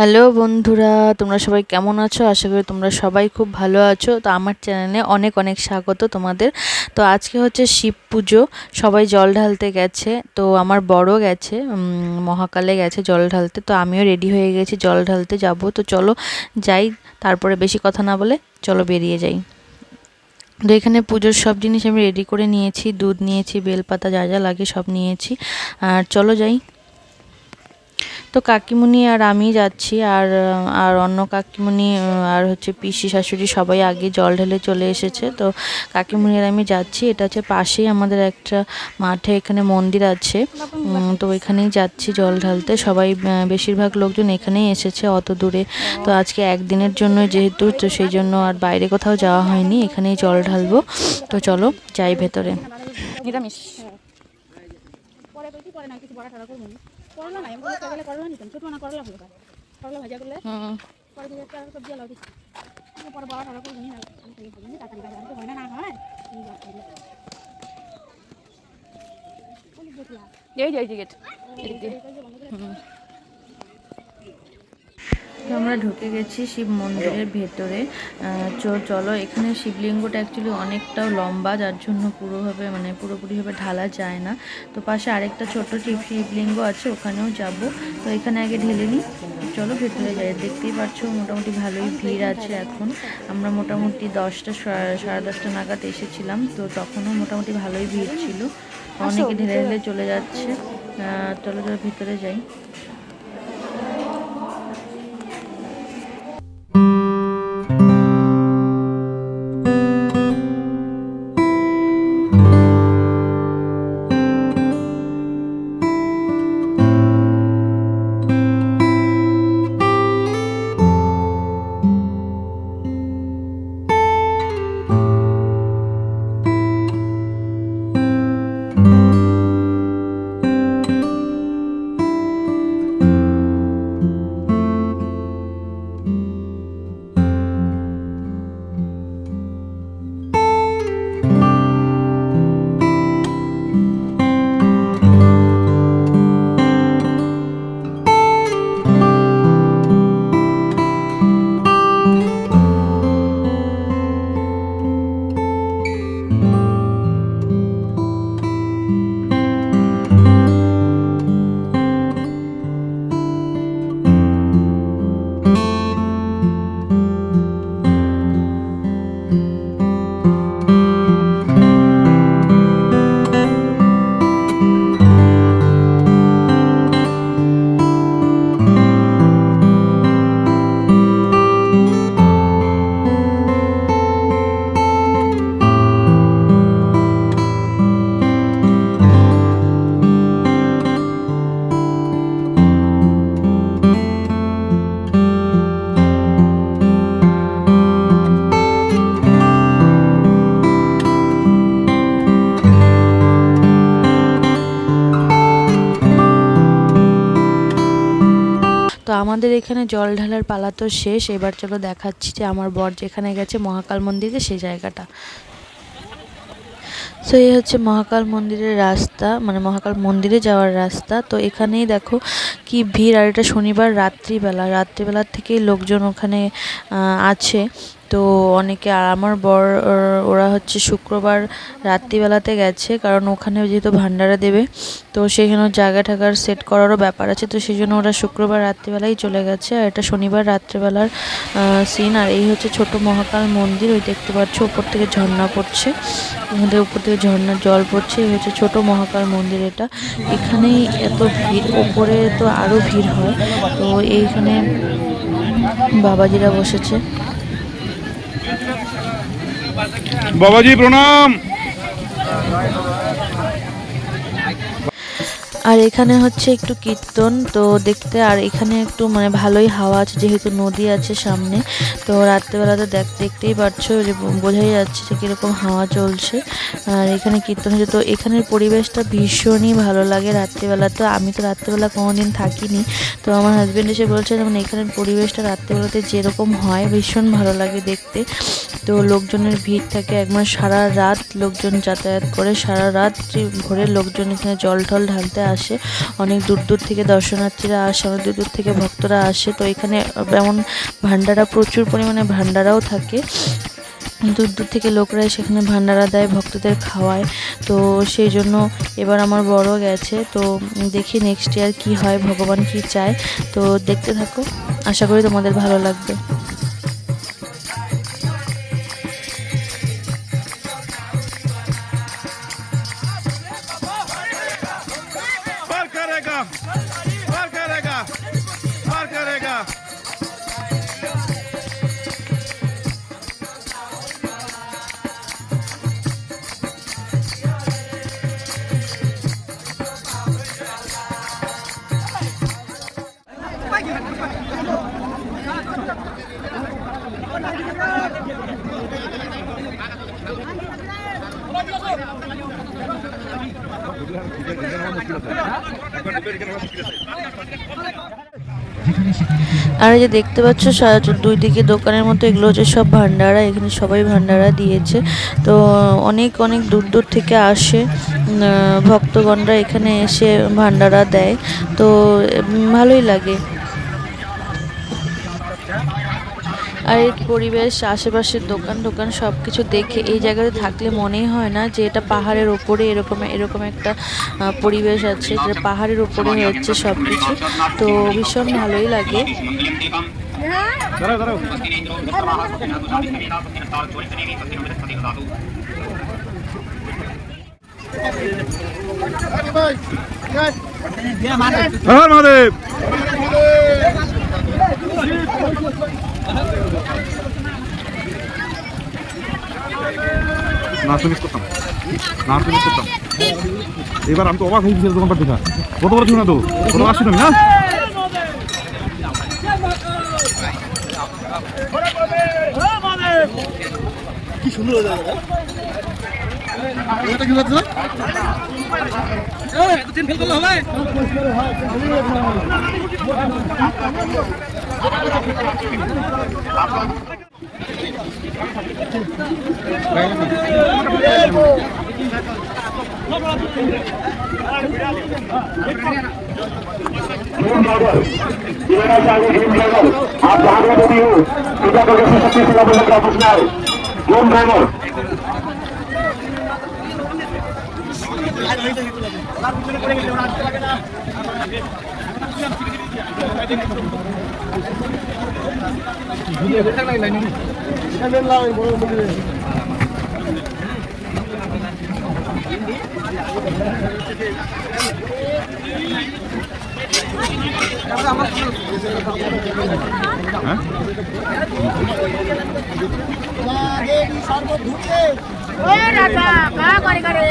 Hello বন্ধুরা, তোমরা সবাই কেমন আছো? আশা করি তোমরা সবাই খুব ভালো আছো। তো আমার চ্যানেলে অনেক অনেক স্বাগত তোমাদের। তো আজকে হচ্ছে শিব পুজো, সবাই জল ঢালতে গেছে। তো আমার বড় গেছে মহাকালে গেছে জল ঢালতে। তো আমিও রেডি হয়ে গেছি জল ঢালতে যাব। তো চলো যাই, তারপরে বেশি কথা না বলে চলো বেরিয়ে যাই। তো এখানে পুজোর সব জিনিস আমি রেডি করে নিয়েছি। দুধ নিয়েছি, বেলপাতা যা যা লাগে সব নিয়েছি। আর চলো যাই। তো কাকিমুনি আর আমি যাচ্ছি আর আর অন্য কাকিমুনি, আর হচ্ছে পিসি শাশুড়ি সবাই আগে জল ঢেলে চলে এসেছে। তো কাকিমুনি আর আমি যাচ্ছি। এটা হচ্ছে পাশেই আমাদের একটা মাঠে এখানে মন্দির আছে। তো এখানেই যাচ্ছি জল ঢালতে। সবাই বেশিরভাগ লোকজন এখানেই এসেছে অত দূরে। তো আজকে একদিনের জন্য যেহেতু, তো সেই জন্য আর বাইরে কোথাও যাওয়া হয়নি। এখানেই জল ঢালবো। তো চলো যাই ভেতরে। নিরামিষ। পরে পরে না কিছু বড়া টড়া করব করলা না বলতে গেলে করলা নিতাম। ছোট না করলা ভালো করলা ভাজা করলে পরে দিয়ে একটা সবজি আলো দিচ্ছি পরে বড় টড়া করে না তাড়াতাড়ি বাজার তো হয় না না হয়। এই যে করলে। এই যে এই টিকিট এদিক দিয়ে হুম তো আমরা ঢুকে গেছি শিব মন্দিরের ভেতরে। চলো এখানে শিবলিঙ্গটা অ্যাকচুয়ালি অনেকটাও লম্বা যার জন্য পুরোভাবে মানে পুরোপুরিভাবে ঢালা যায় না। তো পাশে আরেকটা ছোট শিব শিবলিঙ্গ আছে ওখানেও যাব। তো এখানে আগে ঢেলে নিই। চলো ভেতরে যাই। দেখতেই পাচ্ছ মোটামুটি ভালোই ভিড় আছে এখন। আমরা মোটামুটি দশটা সাড়ে দশটা নাগাদ এসেছিলাম তো তখনও মোটামুটি ভালোই ভিড় ছিল। অনেকে ঢেলে ঢেলে চলে যাচ্ছে। চলো চলো ভিতরে যাই। তো আমাদের এখানে জল ঢালার পালা তো শেষ। এবার চলো দেখাচ্ছি যে আমার বর যেখানে গেছে মহাকাল মন্দিরে সেই জায়গাটা। তো এই হচ্ছে মহাকাল মন্দিরের রাস্তা মানে মহাকাল মন্দিরে যাওয়ার রাস্তা। তো এখানেই দেখো কি ভিড়, আর এটা শনিবার রাত্রিবেলা। রাত্রিবেলার থেকেই লোকজন ওখানে আছে। তো অনেকে আর আমার বর ওরা হচ্ছে শুক্রবার রাত্রিবেলাতে গেছে, কারণ ওখানে যেহেতু ভান্ডারা দেবে, তো সেখানে জায়গা টাকার সেট করারও ব্যাপার আছে, তো সেই জন্য ওরা শুক্রবার রাত্রিবেলাই চলে গেছে, আর এটা শনিবার রাত্রিবেলার সিন আর এই হচ্ছে ছোট মহাকাল মন্দির, ওই দেখতে পাচ্ছ উপর থেকে ঝর্ণা পড়ছে, আমাদের উপর থেকে ঝর্ণার জল পড়ছে, এই হচ্ছে ছোট মহাকাল মন্দির এটা, এখানেই এত ভিড়, ওপরে তো আরও ভিড় হয়, তো এইখানে বাবাজিরা বসেছে। बाबा जी प्रणाम। এখানে হচ্ছে একটু কীর্তন, তো দেখতে আর এখানে একটু মানে ভালোই হাওয়া আছে, যেহেতু নদী আছে সামনে। তো রাত্রেবেলাতে দেখ, দেখতেই পাচ্ছ বোঝাই যাচ্ছে যে কীরকম হাওয়া চলছে। আর এখানে কীর্তন হচ্ছে, তো এখানের পরিবেশটা ভীষণই ভালো লাগে রাত্রিবেলা। তো আমি তো রাত্রিবেলা কোনোদিন থাকিনি, তো আমার হাজব্যান্ড এসে বলছে যেমন এখানের পরিবেশটা রাত্রিবেলাতে যেরকম হয়, ভীষণ ভালো লাগে দেখতে। তো লোকজনের ভিড় থাকে একবার সারা রাত লোকজন যাতায়াত করে, সারা রাত্রি ভরে লোকজন এখানে জল টল ঢালতে আসে। অনেক দূর দূর থেকে দর্শনার্থীরা আসে, অনেক দূর দূর থেকে ভক্তরা আসে। তো এখানে যেমন ভান্ডারা প্রচুর পরিমাণে ভান্ডারাও থাকে। দূর দূর থেকে লোকরা সেখানে ভান্ডারা দেয়, ভক্তদের খাওয়ায়। তো সেই জন্য এবার আমার বড় গেছে। তো দেখি নেক্সট ইয়ার কি হয়, ভগবান কি চায়। তো দেখতে থাকো। আশা করি তোমাদের ভালো লাগবে। আর এই যে দেখতে পাচ্ছ দুই দিকে দোকানের মতো, এগুলো হচ্ছে সব ভান্ডারা, এখানে সবাই ভান্ডারা দিয়েছে। তো অনেক অনেক দূর দূর থেকে আসে ভক্তগণরা এখানে এসে ভান্ডারা দেয়। তো ভালোই লাগে। আর এই পরিবেশ, আশেপাশের দোকান দোকান সব কিছু দেখে এই জায়গাতে থাকলে মনেই হয় না যে এটা পাহাড়ের ওপরে এরকম এরকম একটা পরিবেশ আছে যে পাহাড়ের ওপরে হচ্ছে সব কিছু তো ভীষণ ভালোই লাগে। হর মহাদেব। না করতাম না করতাম এবার আমি তো অবাক হয়ে গেছি দোকানটা দেখা। কত বড় ছিল না তো? কোনো আসছি না কি সুন্দর এত দিন ফেল করলে হবে। आप जहां भी रेडी हो कृपया करके सशक्ति রাজা কা করে করে।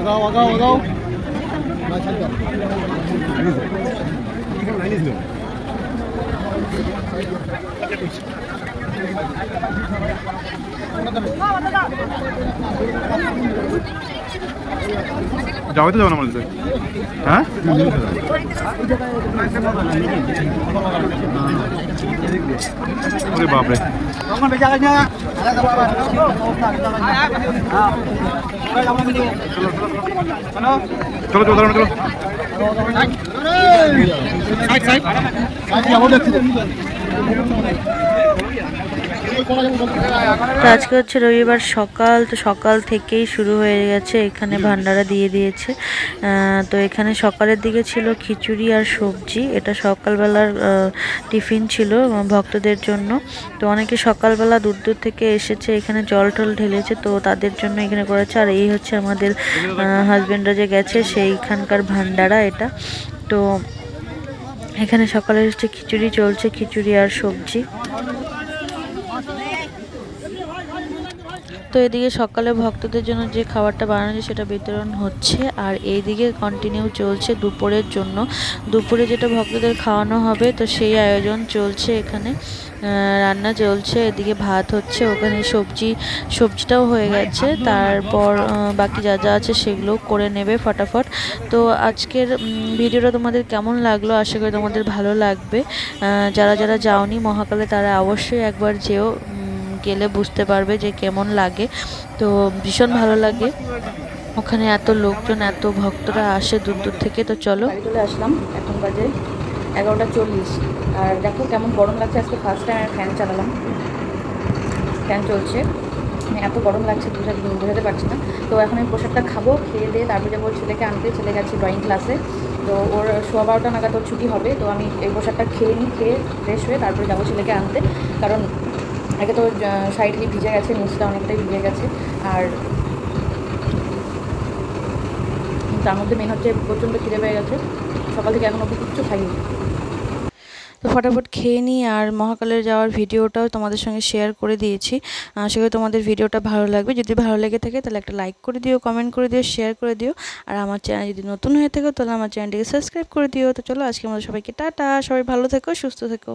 আগাও আগাও আগাও না যাওয়াই তো যাব না কাছে হ্যাঁ? ওরে বাপরে। চলো চলো দাঁড়ানো চলো। তো আজকে হচ্ছে রবিবার সকাল তো সকাল থেকেই শুরু হয়ে গেছে। এখানে ভান্ডারা দিয়ে দিয়েছে। তো এখানে সকালের দিকে ছিল খিচুড়ি আর সবজি। এটা সকালবেলার টিফিন ছিল ভক্তদের জন্য। তো অনেকে সকালবেলা দূর দূর থেকে এসেছে এখানে জল টল ঢেলেছে তো তাদের জন্য এখানে করেছে। আর এই হচ্ছে আমাদের হাজব্যান্ডরা যে গেছে সেইখানকার ভান্ডারা এটা। তো এখানে সকালে হচ্ছে খিচুড়ি চলছে খিচুড়ি আর সবজি। তো এদিকে সকালে ভক্তদের জন্য যে খাবারটা বানানো হয়েছে সেটা বিতরণ হচ্ছে আর এইদিকে কন্টিনিউ চলছে দুপুরের জন্য। দুপুরে যেটা ভক্তদের খাওয়ানো হবে তো সেই আয়োজন চলছে এখানে। রান্না চলছে, এদিকে ভাত হচ্ছে, ওখানে সবজি, সবজিটাও হয়ে গেছে। তারপর বাকি যা যা আছে সেগুলো করে নেবে ফটাফট। তো আজকের ভিডিওটা তোমাদের কেমন লাগল? আশা করি তোমাদের ভালো লাগবে। যারা যারা যাওনি মহাকালে তারা অবশ্যই একবার যেও। গেলে বুঝতে পারবে যে কেমন লাগে। তো ভীষণ ভালো লাগে। ওখানে এত লোকজন, এত ভক্তরা আসে দূর দূর থেকে, তো চলো। চলে আসলাম, এখন বাজে এগারোটা চল্লিশ। আর দেখো কেমন গরম লাগছে, আজকে ফার্স্ট টাইম আমি ফ্যান চালালাম। ফ্যান চলছে। মানে এত গরম লাগছে বোঝা বোঝাতে পারছি না। তো এখন আমি পোশাকটা খাব, খেয়ে দিয়ে তারপরে যাব ছেলেকে আনতে। ছেলে গেছে ড্রয়িং ক্লাসে তো ওর সোয়া বারোটা নাগাদ ওর ছুটি হবে, তো আমি এই পোশাকটা খেয়ে নিই, খেয়ে ফ্রেশ হয়ে তারপরে যাব ছেলেকে আনতে। কারণ আগে তো সাইডলি ভিজে গেছে, নিচটা অনেকটাই ভিজে গেছে, আর তার মধ্যে মেন হচ্ছে প্রচণ্ড খিদে পেয়ে গেছে, সকাল থেকে এখন অব্দি কিচ্ছু খাইনি। তো ফটাফট খেয়ে নিই, আর মহাকালের যাওয়ার ভিডিওটাও তোমাদের সঙ্গে শেয়ার করে দিয়েছি। করি তোমাদের ভিডিওটা ভালো লাগবে। যদি ভালো লেগে থাকে, তাহলে একটা লাইক করে দিও কমেন্ট করে দিও শেয়ার করে দিও। আর আমার চ্যানেল যদি নতুন হয়ে থাকে, তাহলে আমার চ্যানেলটিকে সাবস্ক্রাইব করে দিও। তো চলো আজকে আমাদের সবাইকে টাটা, সবাই ভালো থেকো, সুস্থ থেকো।